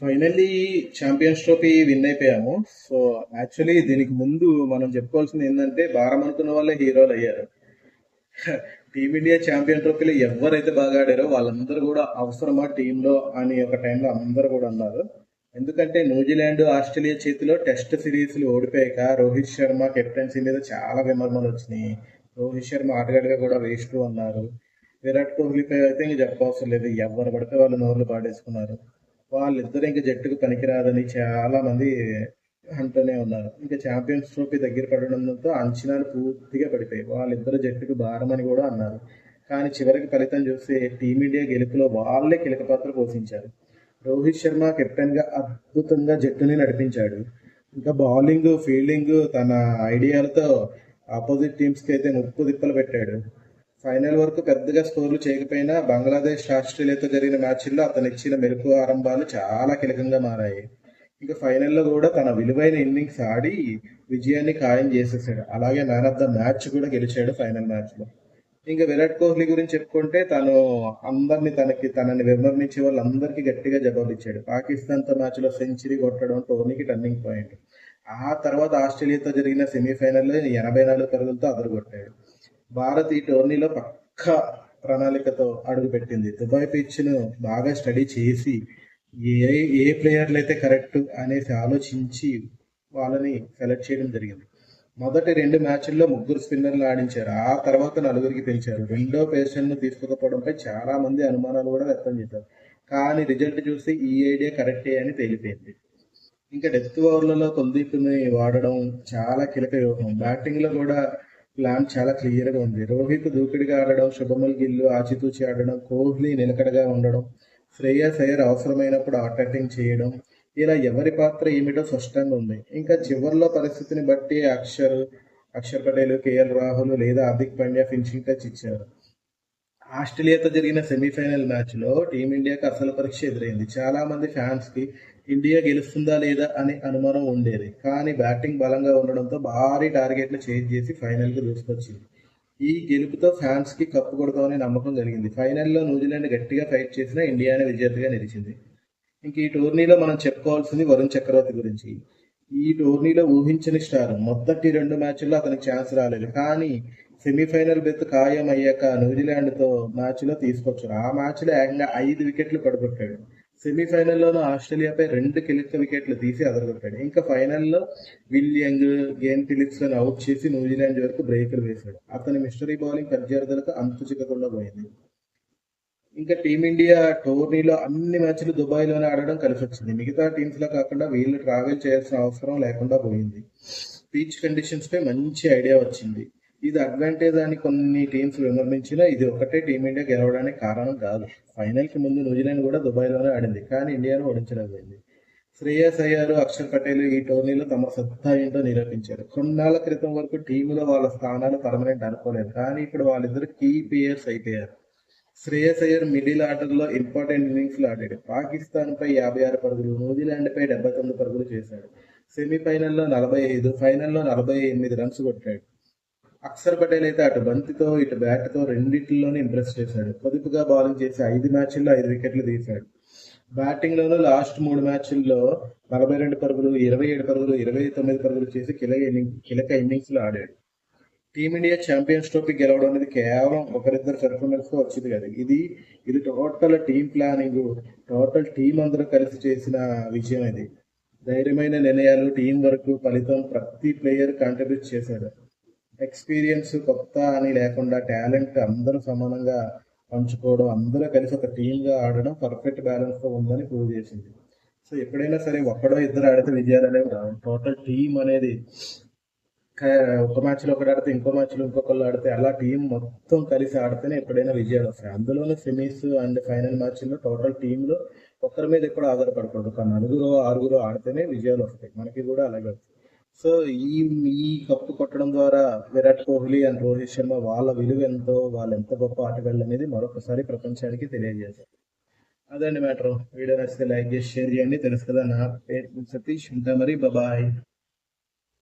Finally champions trophy win అయిపోయాము. So actually దీనికి ముందు మనం చెప్పుకోవాల్సింది ఏంటంటే భారం అనుకున్న వాళ్ళే హీరోలు అయ్యారు. టీమిండియా ఛాంపియన్ ట్రోఫీలో ఎవరైతే బాగా ఆడారో వాళ్ళందరూ కూడా అవసరమా టీంలో అని ఒక టైంలో అందరూ కూడా అన్నారు ఎందుకంటే న్యూజిలాండ్ ఆస్ట్రేలియా చేతిలో టెస్ట్ సిరీస్లు ఓడిపోయాక రోహిత్ శర్మ కెప్టెన్సీ మీద చాలా విమర్శలు వచ్చినాయి. రోహిత్ శర్మ ఆటగాడిగా కూడా వేస్ట్ అన్నారు విరాట్ కోహ్లీపై అయితే ఇంక చెప్పవసరం లేదు. ఎవరు పడితే వాళ్ళు నోర్లు పాడేసుకున్నారు. వాళ్ళిద్దరు ఇంకా జట్టుకు పనికిరాదని చాలా మంది అంటూనే ఉన్నారు. ఇంకా ఛాంపియన్స్ ట్రోఫీ దగ్గర పడడంతో అంచనాలు పూర్తిగా పడిపోయాయి. వాళ్ళిద్దరు జట్టుకు భారం అని కూడా అన్నారు. కానీ చివరికి ఫలితం చూస్తే టీమిండియా గెలుపులో వాళ్ళే కీలక పాత్ర పోషించారు. రోహిత్ శర్మ కెప్టెన్గా అద్భుతంగా జట్టుని నడిపించాడు. ఇంకా బౌలింగ్ ఫీల్డింగ్ తన ఐడియాలతో ఆపోజిట్ టీమ్స్కి అయితే ముప్పు దిప్పలు పెట్టాడు. ఫైనల్ వరకు పెద్దగా స్కోర్లు చేయకపోయినా బంగ్లాదేశ్ ఆస్ట్రేలియాతో జరిగిన మ్యాచ్ల్లో అతను ఇచ్చిన మెరుపు ఆరంభాలు చాలా కీలకంగా మారాయి. ఇంకా ఫైనల్లో కూడా తన విలువైన ఇన్నింగ్స్ ఆడి విజయాన్ని ఖాయం చేసేసాడు. అలాగే మ్యాన్ ఆఫ్ ద మ్యాచ్ కూడా గెలిచాడు ఫైనల్ మ్యాచ్లో. ఇంకా విరాట్ కోహ్లీ గురించి చెప్పుకుంటే తను అందరిని తనకి తనని విమర్శించే వాళ్ళందరికీ గట్టిగా జవాబు ఇచ్చాడు. పాకిస్తాన్తో మ్యాచ్లో సెంచరీ కొట్టడం టోర్నీకి టర్నింగ్ పాయింట్. ఆ తర్వాత ఆస్ట్రేలియాతో జరిగిన సెమీఫైనల్లో ఎనభై నాలుగు పరుగులతో అదరగొట్టాడు. భారత్ ఈ టోర్నీలో పక్క ప్రణాళికతో అడుగుపెట్టింది. దుబాయ్ పిచ్ను బాగా స్టడీ చేసి ఏ ఏ ప్లేయర్లు అయితే కరెక్ట్ అనేసి ఆలోచించి వాళ్ళని సెలెక్ట్ చేయడం జరిగింది. మొదటి రెండు మ్యాచ్ల్లో ముగ్గురు స్పిన్నర్లు ఆడించారు. ఆ తర్వాత నలుగురికి పెంచారు. రెండో పేషెంట్ను తీసుకోకపోవడంపై చాలా మంది అనుమానాలు కూడా వ్యక్తం చేశారు. కానీ రిజల్ట్ చూసి ఈ ఐడియా కరెక్టే అని తేలిపోయింది. ఇంకా డెత్ ఓవర్లలో కుల్దీప్ని వాడడం చాలా కీలక వ్యూహం. బ్యాటింగ్లో కూడా ప్లాన్ చాలా క్లియర్గా ఉంది. రోహిత్ దూకుడిగా ఆడడం శుభమల్ గిల్లు ఆచితూచి ఆడడం కోహ్లీ నిలకడగా ఉండడం శ్రేయస్ అయ్యర్ అవసరమైనప్పుడు అటాకింగ్ చేయడం ఇలా ఎవరి పాత్ర ఏమిటో స్పష్టంగా ఉంది. ఇంకా చివరిలో పరిస్థితిని బట్టి అక్షర్ అక్షర్ పటేల్ కేఎల్ రాహుల్ లేదా హార్దిక్ పాండ్యా ఫినిషింగ్ టచ్ ఇచ్చారు. ఆస్ట్రేలియాతో జరిగిన సెమీఫైనల్ మ్యాచ్లో టీమిండియాకి అసలు పరీక్ష ఎదురైంది. చాలా మంది ఇండియా గెలుస్తుందా లేదా అనే అనుమానం ఉండేది. కానీ బ్యాటింగ్ బలంగా ఉండడంతో భారీ టార్గెట్లు చేంజ్ చేసి ఫైనల్కి దూసుకొచ్చింది. ఈ గెలుపుతో ఫ్యాన్స్కి కప్పు కొడతామనే నమ్మకం కలిగింది. ఫైనల్లో న్యూజిలాండ్ గట్టిగా ఫైట్ చేసినా ఇండియానే విజేతగా నిలిచింది. ఇంక ఈ టోర్నీలో మనం చెప్పుకోవాల్సింది వరుణ్ చక్రవర్తి గురించి. ఈ టోర్నీలో ఊహించని స్టార్ మొదటి రెండు మ్యాచ్ల్లో అతనికి ఛాన్స్ రాలేదు. కానీ సెమీఫైనల్ బెత్ ఖాయం అయ్యాక న్యూజిలాండ్తో మ్యాచ్లో తీసుకొచ్చారు. ఆ మ్యాచ్లో ఏకంగా ఐదు వికెట్లు పడగొట్టాడు. సెమీఫైనల్లోనూ ఆస్ట్రేలియాపై రెండు కీలక వికెట్లు తీసి అదరగొట్టాడు. ఇంకా ఫైనల్లో విలియంగ్ గేమ్ ఫిలిప్స్లను అవుట్ చేసి న్యూజిలాండ్ వరకు బ్రేకులు వేశాడు. అతని మిస్టరీ బౌలింగ్ ప్రత్యర్థులకు అంతు చిక్కకుండా పోయింది. ఇంకా టీమిండియా టోర్నీలో అన్ని మ్యాచ్లు దుబాయ్లోనే ఆడడం కలిసి వచ్చింది మిగతా టీమ్స్లో కాకుండా వీళ్ళు ట్రావెల్ చేయాల్సిన అవసరం లేకుండా పోయింది. పీచ్ కండిషన్స్ పై మంచి ఐడియా వచ్చింది. ఇది అడ్వాంటేజ్ అని కొన్ని టీమ్స్ విమర్శించినా ఇది ఒకటే టీమిండియా గెలవడానికి కారణం కాదు. ఫైనల్కి ముందు న్యూజిలాండ్ కూడా దుబాయ్లోనే ఆడింది కానీ ఇండియాను ఓడించలేకపోయింది శ్రేయస్ అయ్యారు అక్షర్ పటేల్ ఈ టోర్నీలో తమ సత్తా ఏంటో నిరూపించారు. కొన్నాళ్ళ క్రితం వరకు టీంలో వాళ్ళ స్థానాలు పర్మనెంట్ అనుకోలేదు కానీ ఇప్పుడు వాళ్ళిద్దరు కీ ప్లేయర్స్ అయిపోయారు. శ్రేయస్ అయ్యర్ మిడిల్ ఆర్డర్లో ఇంపార్టెంట్ ఇన్నింగ్స్లో ఆడాడు. పాకిస్తాన్ పై యాభై ఆరు పరుగులు న్యూజిలాండ్ పై డెబ్బై తొమ్మిది పరుగులు చేశాడు. సెమీఫైనల్లో నలభై ఐదు ఫైనల్లో నలభై ఎనిమిది రన్స్ కొట్టాడు. అక్షర్ పటేల్ అయితే అటు బంతితో ఇటు బ్యాట్తో రెండింటిలోనే ఇంప్రెస్ చేశాడు. పొదుపుగా బౌలింగ్ చేసి ఐదు మ్యాచ్ల్లో ఐదు వికెట్లు తీశాడు. బ్యాటింగ్లోనూ లాస్ట్ మూడు మ్యాచ్ల్లో నలభై రెండు పరుగులు ఇరవై ఏడు పరుగులు ఇరవై తొమ్మిది పరుగులు చేసి కీలక ఇన్నింగ్ కీలక ఇన్నింగ్స్లో ఆడాడు. టీమిండియా ఛాంపియన్స్ ట్రోఫీ గెలవడం అనేది కేవలం ఒకరిద్దరు పెర్ఫార్మెన్స్తో వచ్చింది కదా. ఇది ఇది total team planning total team అందరూ కలిసి చేసిన విజయం ఇది. ధైర్యమైన నిర్ణయాలు టీం వరకు ఫలితం ప్రతి ప్లేయర్ కాంట్రిబ్యూట్ చేశాడు. ఎక్స్పీరియన్స్ కొత్త అని లేకుండా టాలెంట్ అందరూ సమానంగా పంచుకోవడం అందరూ కలిసి ఒక టీంగా ఆడడం పర్ఫెక్ట్ బ్యాలెన్స్తో ఉందని ప్రూవ్ చేసింది. సో ఎప్పుడైనా సరే ఒక్కడో ఇద్దరు ఆడితే విజయాలు అనేవి రావు. టోటల్ టీం అనేది ఒక మ్యాచ్లో ఒకటి ఆడితే ఇంకో మ్యాచ్లో ఇంకొకళ్ళు ఆడితే అలా టీం మొత్తం కలిసి ఆడితేనే ఎప్పుడైనా విజయాలు వస్తాయి. అందులోనే సెమీస్ అండ్ ఫైనల్ మ్యాచ్లో టోటల్ టీంలో ఒక్కరి ఒకరి మీద ఎప్పుడు ఆధారపడకూడదు. ఒక నలుగురు ఆరుగురు ఆడితేనే విజయాలు వస్తాయి. మనకి కూడా అలాగే వస్తాయి. సో ఈ ఈ కప్పు కొట్టడం ద్వారా విరాట్ కోహ్లీ అండ్ రోహిత్ శర్మ వాళ్ళ విలువ ఎంతో వాళ్ళు ఎంత గొప్ప ఆటగాళ్ళు అనేది మరొకసారి ప్రపంచానికి తెలియజేశారు. అదండి మ్యాటర్. వీడియో నచ్చితే లైక్ చేసి షేర్ చేయండి. తెలుసు కదా నా పేరు సతీష్. ఉంటా మరి. బాయ్.